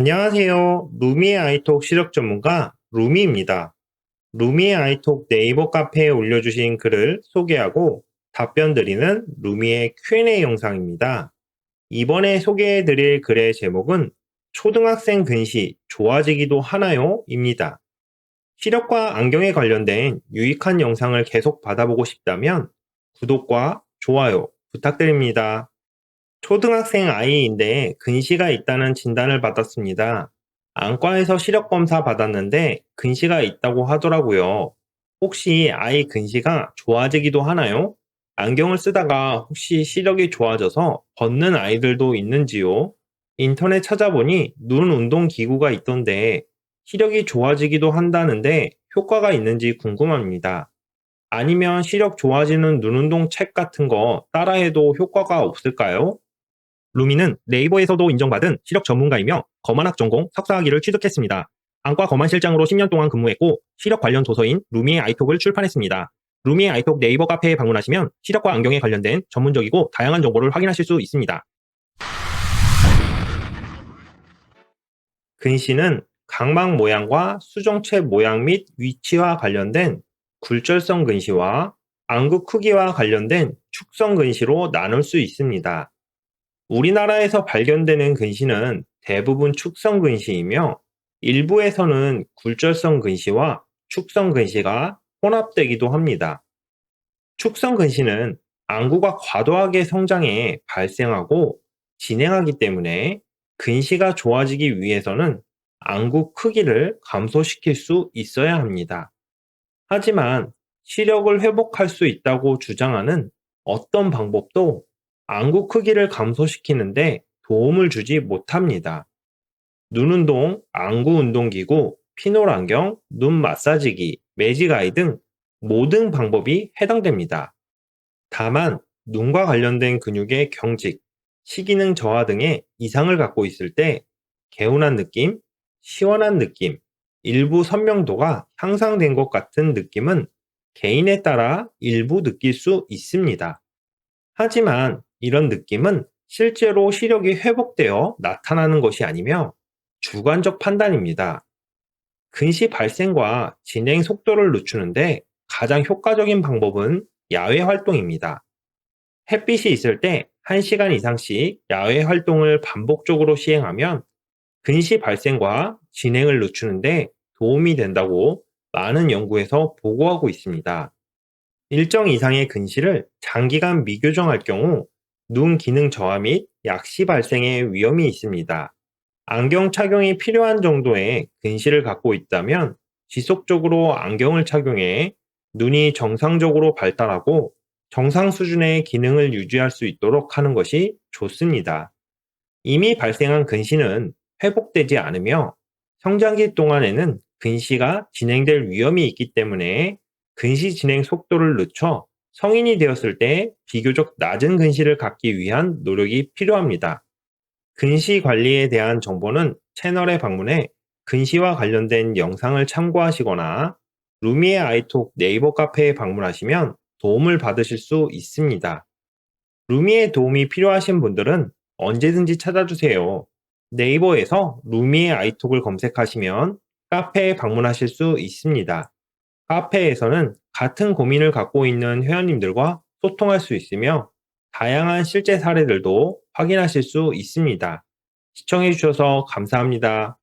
안녕하세요. 루미의 아이톡 시력 전문가 루미입니다. 루미의 아이톡 네이버 카페에 올려주신 글을 소개하고 답변 드리는 루미의 Q&A 영상입니다. 이번에 소개해 드릴 글의 제목은 초등학생 근시 좋아지기도 하나요? 입니다. 시력과 안경에 관련된 유익한 영상을 계속 받아보고 싶다면 구독과 좋아요 부탁드립니다. 초등학생 아이인데 근시가 있다는 진단을 받았습니다. 안과에서 시력 검사 받았는데 근시가 있다고 하더라고요. 혹시 아이 근시가 좋아지기도 하나요? 안경을 쓰다가 혹시 시력이 좋아져서 벗는 아이들도 있는지요? 인터넷 찾아보니 눈 운동 기구가 있던데 시력이 좋아지기도 한다는데 효과가 있는지 궁금합니다. 아니면 시력 좋아지는 눈 운동 책 같은 거 따라해도 효과가 없을까요? 루미는 네이버에서도 인정받은 시력 전문가이며 검안학 전공 석사학위를 취득했습니다. 안과 검안실장으로 10년 동안 근무했고 시력 관련 도서인 루미의 아이톡을 출판했습니다. 루미의 아이톡 네이버 카페에 방문하시면 시력과 안경에 관련된 전문적이고 다양한 정보를 확인하실 수 있습니다. 근시는 각막 모양과 수정체 모양 및 위치와 관련된 굴절성 근시와 안구 크기와 관련된 축성 근시로 나눌 수 있습니다. 우리나라에서 발견되는 근시는 대부분 축성 근시이며 일부에서는 굴절성 근시와 축성 근시가 혼합되기도 합니다. 축성 근시는 안구가 과도하게 성장해 발생하고 진행하기 때문에 근시가 좋아지기 위해서는 안구 크기를 감소시킬 수 있어야 합니다. 하지만 시력을 회복할 수 있다고 주장하는 어떤 방법도 안구 크기를 감소시키는데 도움을 주지 못합니다. 눈 운동, 안구 운동기구, 피놀 안경, 눈 마사지기, 매직 아이 등 모든 방법이 해당됩니다. 다만 눈과 관련된 근육의 경직, 시기능 저하 등의 이상을 갖고 있을 때 개운한 느낌, 시원한 느낌, 일부 선명도가 향상된 것 같은 느낌은 개인에 따라 일부 느낄 수 있습니다. 하지만 이런 느낌은 실제로 시력이 회복되어 나타나는 것이 아니며 주관적 판단입니다. 근시 발생과 진행 속도를 늦추는데 가장 효과적인 방법은 야외 활동입니다. 햇빛이 있을 때 1시간 이상씩 야외 활동을 반복적으로 시행하면 근시 발생과 진행을 늦추는데 도움이 된다고 많은 연구에서 보고하고 있습니다. 일정 이상의 근시를 장기간 미교정할 경우 눈 기능 저하 및 약시 발생의 위험이 있습니다. 안경 착용이 필요한 정도의 근시를 갖고 있다면 지속적으로 안경을 착용해 눈이 정상적으로 발달하고 정상 수준의 기능을 유지할 수 있도록 하는 것이 좋습니다. 이미 발생한 근시는 회복되지 않으며 성장기 동안에는 근시가 진행될 위험이 있기 때문에 근시 진행 속도를 늦춰 성인이 되었을 때 비교적 낮은 근시를 갖기 위한 노력이 필요합니다. 근시 관리에 대한 정보는 채널에 방문해 근시와 관련된 영상을 참고하시거나 루미의 아이톡 네이버 카페에 방문하시면 도움을 받으실 수 있습니다. 루미의 도움이 필요하신 분들은 언제든지 찾아주세요. 네이버에서 루미의 아이톡을 검색하시면 카페에 방문하실 수 있습니다. 카페에서는 같은 고민을 갖고 있는 회원님들과 소통할 수 있으며 다양한 실제 사례들도 확인하실 수 있습니다. 시청해주셔서 감사합니다.